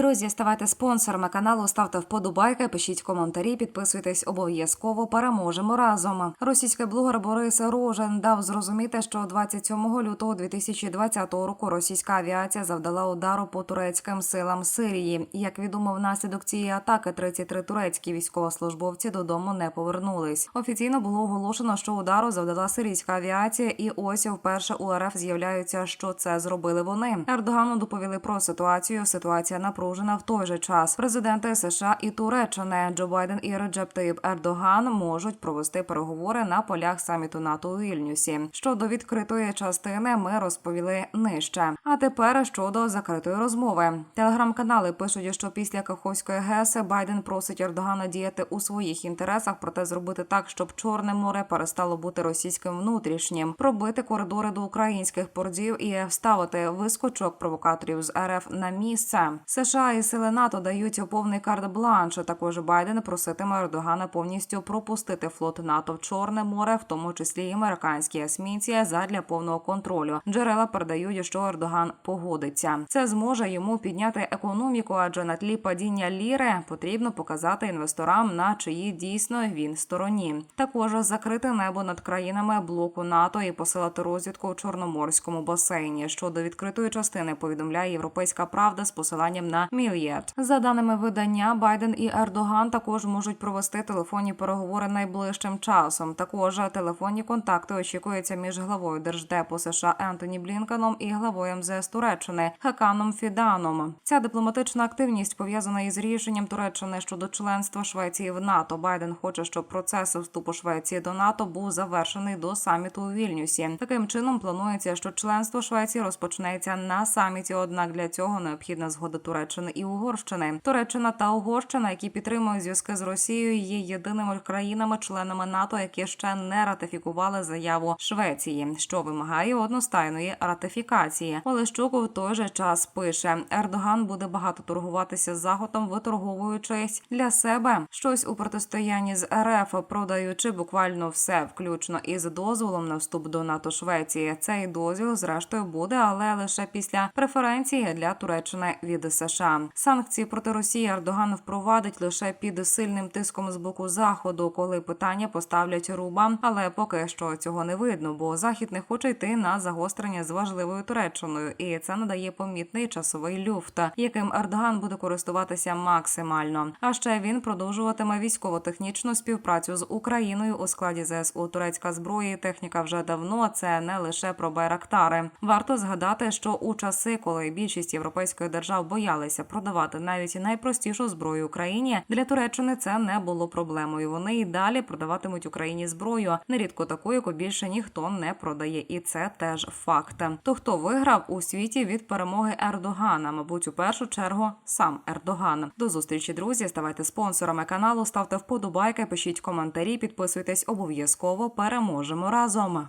Друзі, ставайте спонсорами каналу, ставте вподобайки, пишіть коментарі, підписуйтесь обов'язково. Переможемо разом. Російський блогер Борис Рожен дав зрозуміти, що 27 лютого 2020 року російська авіація завдала удару по турецьким силам Сирії. Як відомо, внаслідок цієї атаки 33 турецькі військовослужбовці додому не повернулись. Офіційно було оголошено, що удару завдала сирійська авіація, і ось вперше у РФ з'являються, що це зробили вони. Ердогану доповіли про ситуацію. Ситуація напружена в той же час. Президенти США і Туреччини Джо Байден і Реджеп Таїп Ердоган можуть провести переговори на полях саміту НАТО у Вільнюсі. Щодо відкритої частини ми розповіли нижче. А тепер щодо закритої розмови. Телеграм-канали пишуть, що після Каховської ГЕС Байден просить Ердогана діяти у своїх інтересах, проте зробити так, щоб Чорне море перестало бути російським внутрішнім, пробити коридори до українських портів і вставити вискочок провокаторів з РФ на місце. США і сили НАТО дають повний карт-бланш. Також Байден проситиме Ердогана повністю пропустити флот НАТО в Чорне море, в тому числі і американські есмінці, задля повного контролю. Джерела передають, що Ердоган погодиться. Це зможе йому підняти економіку, адже на тлі падіння ліри потрібно показати інвесторам, на чиї дійсно він стороні. Також закрити небо над країнами блоку НАТО і посилати розвідку у Чорноморському басейні. Щодо відкритої частини повідомляє Європейська Правда з посиланням на Мільярд. За даними видання, Байден і Ердоган також можуть провести телефонні переговори найближчим часом. Також телефонні контакти очікуються між главою держдепу США Ентоні Блінкеном і главою МЗС Туреччини Хаканом Фіданом. Ця дипломатична активність пов'язана із рішенням Туреччини щодо членства Швеції в НАТО. Байден хоче, щоб процес вступу Швеції до НАТО був завершений до саміту у Вільнюсі. Таким чином планується, що членство Швеції розпочнеться на саміті. Однак для цього необхідна згода Туреччини і Угорщини. Туреччина та Угорщина, які підтримують зв'язки з Росією, є єдиними країнами-членами НАТО, які ще не ратифікували заяву Швеції, що вимагає одностайної ратифікації. Олещук в той же час пише: Ердоган буде багато торгуватися з Заходом, виторговуючись для себе щось у протистоянні з РФ, продаючи буквально все, включно із дозволом на вступ до НАТО Швеції. Цей дозвіл, зрештою, буде, але лише після преференції для Туреччини від США. Санкції проти Росії Ердоган впровадить лише під сильним тиском з боку заходу, коли питання поставлять руба. Але поки що цього не видно, бо захід не хоче йти на загострення з важливою Туреччиною, і це надає помітний часовий люфт, яким Ердоган буде користуватися максимально. А ще він продовжуватиме військово-технічну співпрацю з Україною у складі ЗСУ. Турецька зброя і техніка вже давно. Це не лише про байрактари. Варто згадати, що у часи, коли більшість європейських держав боялися продавати навіть найпростішу зброю Україні, для Туреччини це не було проблемою. Вони і далі продаватимуть Україні зброю, нерідко таку, яку більше ніхто не продає, і це теж факт. То хто виграв у світі від перемоги Ердогана? Мабуть, у першу чергу сам Ердоган. До зустрічі, друзі. Ставайте спонсорами каналу, ставте вподобайки, пишіть коментарі, підписуйтесь обов'язково. Переможемо разом.